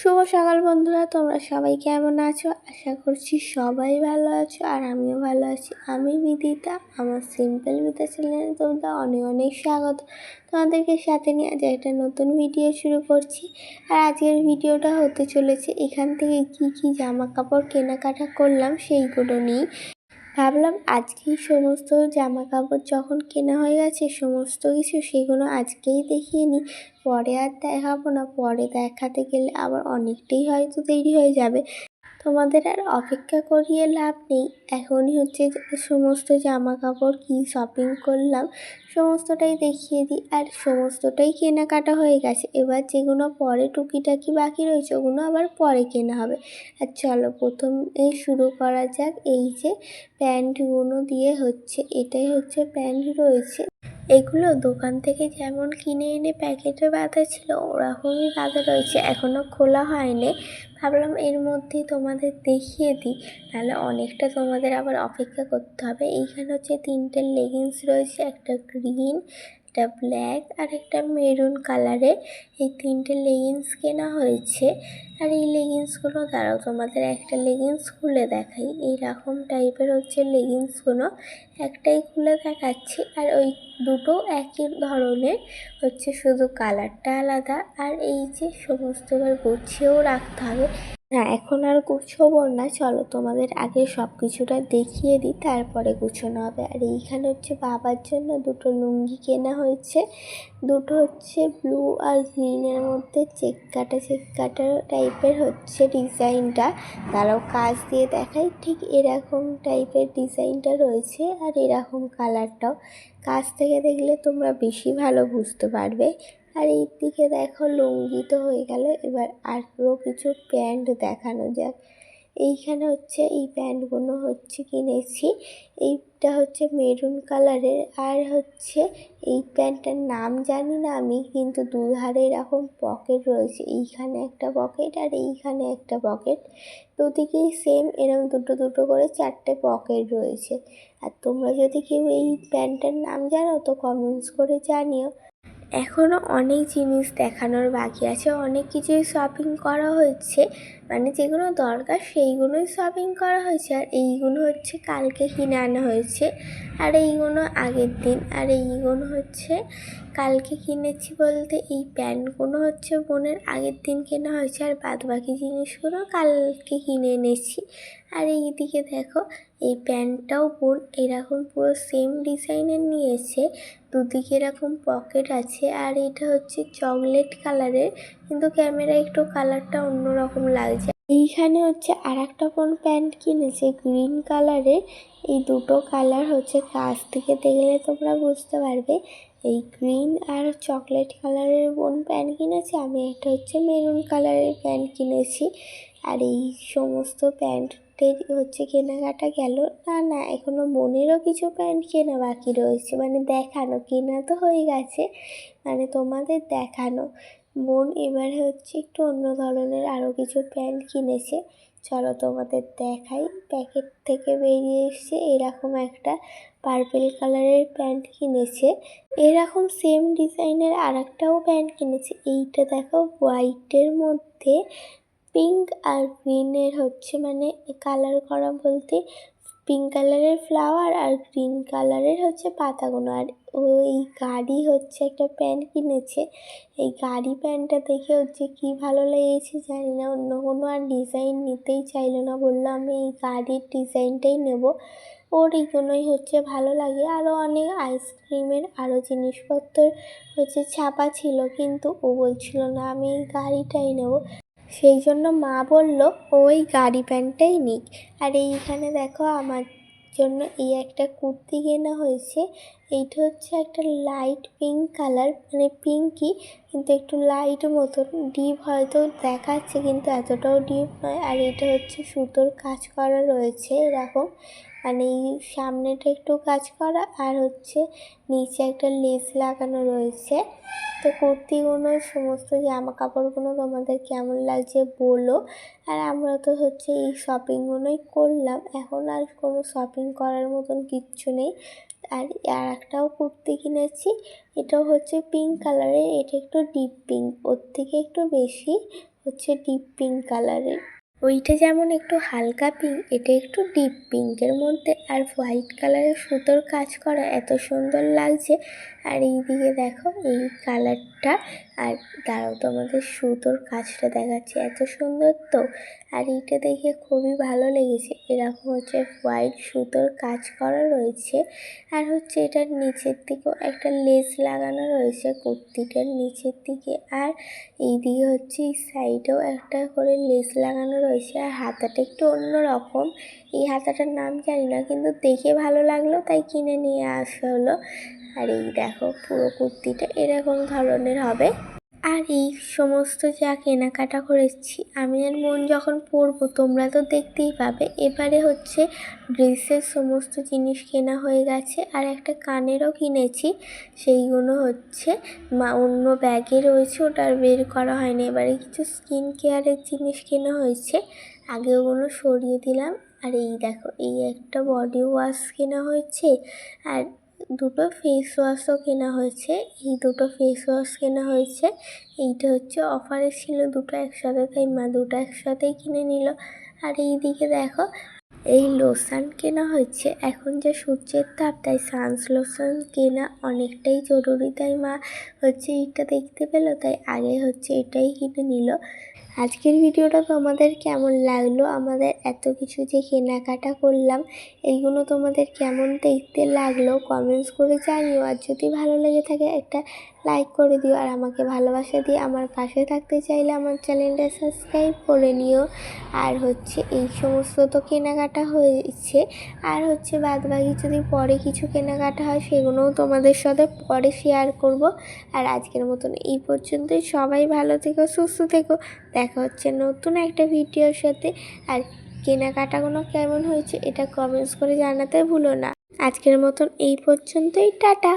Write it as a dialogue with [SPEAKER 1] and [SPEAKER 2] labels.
[SPEAKER 1] শুভ সকাল বন্ধুরা, তোমরা সবাই কেমন আছো? আশা করছি সবাই ভালো আছো আর আমিও ভালো আছি। আমি বিদিতা, আমার সিম্পল বিতা চ্যানেলে তোমাদের অনেক অনেক স্বাগত। তোমাদেরকে সাথে নিয়ে আজ একটা নতুন ভিডিও শুরু করছি। আর আজকের ভিডিওটা হতে চলেছে এখান থেকে কি কি জামা কাপড় কেনাকাটা করলাম সেইগুলো নিয়েই ভাবলাম আজকেই সমস্ত জামা কাপড় যখন কেনা হয়ে গেছে, সমস্ত কিছু সেগুলো আজকেই দেখিয়ে নিই। পরে আর দেখাবো না, পরে দেখাতে গেলে আবার অনেকটাই হয়তো দেরি হয়ে যাবে। তোমাদের আর অপেক্ষা করিয়ে লাভ নেই। এখনই হচ্ছে সমস্ত জামা কাপড় কী শপিং করলাম, সমস্তটাই দেখিয়ে দিই। আর সমস্তটাই কেনাকাটা হয়ে গেছে। এবার যেগুলো পরে টুকিটাকি বাকি রয়েছে, ওগুলো আবার পরে কেনা হবে। আর চলো প্রথমে শুরু করা যাক। এই যে প্যান্টগুলো দিয়ে হচ্ছে, এটাই হচ্ছে প্যান্ট রয়েছে। এগুলো দোকান থেকে যেমন কিনে এনে প্যাকেটে বাঁধা ছিল, ওরকমই বাঁধা রয়েছে। এখনও খোলা হয়নি। ভাবলাম এর মধ্যে তোমাদের দেখিয়ে দিই। তাহলে অনেকটা তোমাদের আবার অপেক্ষা করতে হবে। এইখানে হচ্ছে তিনটে লেগিংস রয়েছে, একটা গ্রিন একটা ব্ল্যাক আর একটা মেরুন কালারের এই তিনটে লেগিংস কেনা হয়েছে। আর এই লেগিংসগুলো দাঁড়াও, তোমাদের একটা লেগিংস খুলে দেখাই। এইরকম টাইপের হচ্ছে লেগিংসগুলো একটাই খুলে দেখাচ্ছি আর ওই দুটো একই ধরনের হচ্ছে শুধু কালারটা আলাদা। আর এই যে সমস্ত এবার গুছিয়েও রাখতে হবে। না, এখন আর গুছোবো না। চলো তোমাদের আগে সব কিছুটা দেখিয়ে দিই, তারপরে গুছোনো হবে। আর এইখানে হচ্ছে বাবার জন্য দুটো লুঙ্গি কেনা হয়েছে। দুটো হচ্ছে ব্লু আর গ্রিনের মধ্যে। চেক কাটা চেক কাটা টাইপের হচ্ছে ডিজাইনটা। তারাও কাজ দিয়ে দেখাই। ঠিক এরকম টাইপের ডিজাইনটা রয়েছে আর এরকম কালারটাও। কাছ থেকে দেখলে তোমরা বেশি ভালো বুঝতে পারবে। আর এই দিকে দেখো লুঙ্গি তো হয়ে গেল। এবার আরও কিছু প্যান্ট দেখানো যাক। এইখানে হচ্ছে এই প্যান্টগুলো হচ্ছে কিনেছি। এইটা হচ্ছে মেরুন কালারের। আর হচ্ছে এই প্যান্টটার নাম জানি না আমি, কিন্তু দুধারে এরকম পকেট রয়েছে। এইখানে একটা পকেট আর এইখানে একটা পকেট। দুদিকেই সেম এরকম দুটো দুটো করে চারটে পকেট রয়েছে। আর তোমরা যদি কেউ এই প্যান্টটার নাম জানো তো কমেন্টস করে জানিও। এখনও অনেক জিনিস দেখানোর বাকি আছে। অনেক কিছুই শপিং করা হয়েছে মানে যেগুলো দরকার সেইগুলোই শপিং করা হয়েছে। আর এইগুলো হচ্ছে কালকে কিনে আনা হয়েছে। আর এইগুলো আগের দিন। আর এইগুলো হচ্ছে কালকে কিনেছি বলতে এই প্যান্টগুলো হচ্ছে বোনের আগের দিন কেনা হয়েছে আর বাদ বাকি জিনিসগুলো কালকে কিনে এনেছি। আর এই দিকে দেখো, এই প্যান্টটাও বোন এরকম পুরো সেম ডিজাইনের নিয়েছে, দুদিকে এরকম পকেট আছে আর এটা হচ্ছে চকলেট কালারের কিন্তু ক্যামেরায় একটু কালারটা অন্যরকম লাগছে। এইখানে হচ্ছে আর একটা বোন প্যান্ট কিনেছে? গ্রিন কালারের। এই দুটো কালার হচ্ছে কাছ থেকে দেখলে তোমরা বুঝতে পারবে। এই গ্রিন আর চকলেট কালারের বোন প্যান্ট কিনেছি? আমি একটা হচ্ছে মেরুন কালারের প্যান্ট কিনেছি। আর এই সমস্ত প্যান্টের হচ্ছে কেনাকাটা গেল। না না এখনও বোনেরও কিছু প্যান্ট কেনা বাকি রয়েছে। মানে দেখানো, কেনা তো হয়ে গেছে। মানে তোমাদের দেখানো। বোন এবারে হচ্ছে একটু অন্য ধরনের আরও কিছু প্যান্ট কিনেছে। চলো তোমাদের দেখাই। প্যাকেট থেকে বেরিয়ে এসছে, এরকম একটা পার্পেল কালারের প্যান্ট কিনেছে। এরকম সেম ডিজাইনের আর একটাও প্যান্ট কিনেছে। এইটা দেখো হোয়াইটের মধ্যে পিঙ্ক আর গ্রিনের হচ্ছে মানে কালার করা বলতে পিঙ্ক কালারের ফ্লাওয়ার আর গ্রিন কালারের হচ্ছে পাতাগুলো আর ও এই গাড়ি হচ্ছে একটা প্যান্ট কিনেছে। এই গাড়ি প্যান্টটা দেখে হচ্ছে কি ভালো লেগেছে জানি না। অন্য কোনো আর ডিজাইন নিতেই চাইলো না। বলল, আমি এই গাড়ির ডিজাইনটাই নেব। ওর এইগুলোই হচ্ছে ভালো লাগে। আরও অনেক আইসক্রিমের আরও জিনিসপত্র হচ্ছে ছাপা ছিল। কিন্তু ও বলছিল, না, আমি এই গাড়িটাই নেব। সেই জন্য মা বলল, ওই গাড়ি প্যান্টটাই নিক। আর এইখানে দেখো আমার জন্য এই একটা কুর্তি কেনা হয়েছে। এইটা হচ্ছে একটা লাইট পিঙ্ক কালার মানে পিঙ্কই কিন্তু একটু লাইট মতন। ডিপ হয়তো দেখাচ্ছে, কিন্তু এতটাও ডিপ নয়। আর এটা হচ্ছে সুতোর কাজ করা রয়েছে এরকম। মানে এই সামনেটা একটু কাজ করা, আর হচ্ছে নিচে একটা লেস লাগানো রয়েছে। তো কুর্তিগুলো, সমস্ত জামা কাপড়গুলো তোমাদের কেমন লাগছে বলো। আর আমরা তো হচ্ছে এই শপিংগুলোই করলাম। এখন আর কোনো শপিং করার মতন কিচ্ছু নেই। আর আর একটাও কুর্তি কিনেছি। এটাও হচ্ছে পিঙ্ক কালারের এটা একটু ডিপ পিঙ্ক ওর থেকে একটু বেশি হচ্ছে ডিপ পিঙ্ক কালারের ওইটা যেমন একটু হালকা পিঙ্ক এটা একটু ডিপ পিঙ্কের মধ্যে। আর হোয়াইট কালারের সুতোর কাজ করা এত সুন্দর লাগছে। আর এইদিকে দেখো, এই কালারটা আর দাঁড়াও তোমাদের সুতোর কাজটা দেখাচ্ছে, এত সুন্দর তো। আর এটা দেখে খুবই ভালো লেগেছে। এরকম হচ্ছে হোয়াইট সুতোর কাজ করা রয়েছে। আর হচ্ছে এটার নিচের দিকেও একটা লেস লাগানো রয়েছে কুর্তিটার নিচের দিকে। আর এইদিকে হচ্ছে এই সাইডেও একটা করে লেস লাগানো রয়েছে। আর হাতাটা একটু অন্য রকম এই হাতাটার নাম জানি না, কিন্তু দেখে ভালো লাগল, তাই কিনে নিয়ে আসা হলো। আর এই দেখো পুরো কুর্তিটা, এরকম ধরনের হবে। আর এই সমস্ত যা কেনাকাটা করেছি, আমি আর মন যখন পরবো, তোমরা তো দেখতেই পাবে, এবারে হচ্ছে ড্রেসের সমস্ত জিনিস কেনা হয়ে গেছে, আর একটা কানেরও কিনেছি, সেইগুলো হচ্ছে মা, অন্য ব্যাগে রয়েছে, ওটা বের করা হয়নি। এবারে কিছু স্কিন কেয়ারের জিনিস কেনা হয়েছে আগে ওগুলো সরিয়ে দিলাম। আর এই দেখো, এই একটা বডি ওয়াশ কেনা হয়েছে আর দুটো ফেস ওয়াশও কেনা হয়েছে। এই দুটো ফেস ওয়াশ কেনা হয়েছে। এইটা হচ্ছে অফারে ছিল দুটো একসাথে, তাই মা দুটো একসাথেই কিনে নিল। আর এইদিকে দেখো, এই লোশন কেনা হয়েছে। এখন যে সূর্যের তাপ, তাই সানস লোশন কেনা অনেকটাই জরুরি। তাই মা হচ্ছে এইটা দেখতে পেল, তাই আগে হচ্ছে এটাই কিনে নিল। আজকের ভিডিওটা তোমাদের কেমন লাগল? আমাদের এত কিছু যে কেনাকাটা করলাম এইগুলো তোমাদের কেমন দেখতে লাগল? কমেন্টস করে জানিও। আর যদি ভালো লেগে থাকে, একটা লাইক করে দিও। আর আমাকে ভালোবাসা দিয়ে আমার পাশে থাকতে চাইলে আমার চ্যানেলটা সাবস্ক্রাইব করে নিও। আর হচ্ছে এই সমস্ত তো কেনাকাটা হয়েছে। আর হচ্ছে বাদ বাকি যদি পরে কিছু কেনাকাটা হয়, সেগুলোও তোমাদের সাথে পরে শেয়ার করব। আর আজকের মতন এই পর্যন্তই। সবাই ভালো থেকো, সুস্থ থেকো। দেখা হচ্ছে নতুন একটা ভিডিওর সাথে। আর কেনাকাটাগুলো কেমন হয়েছে এটা কমেন্টস করে জানাতে ভুলো না। আজকের মতন এই পর্যন্তই, টাটা।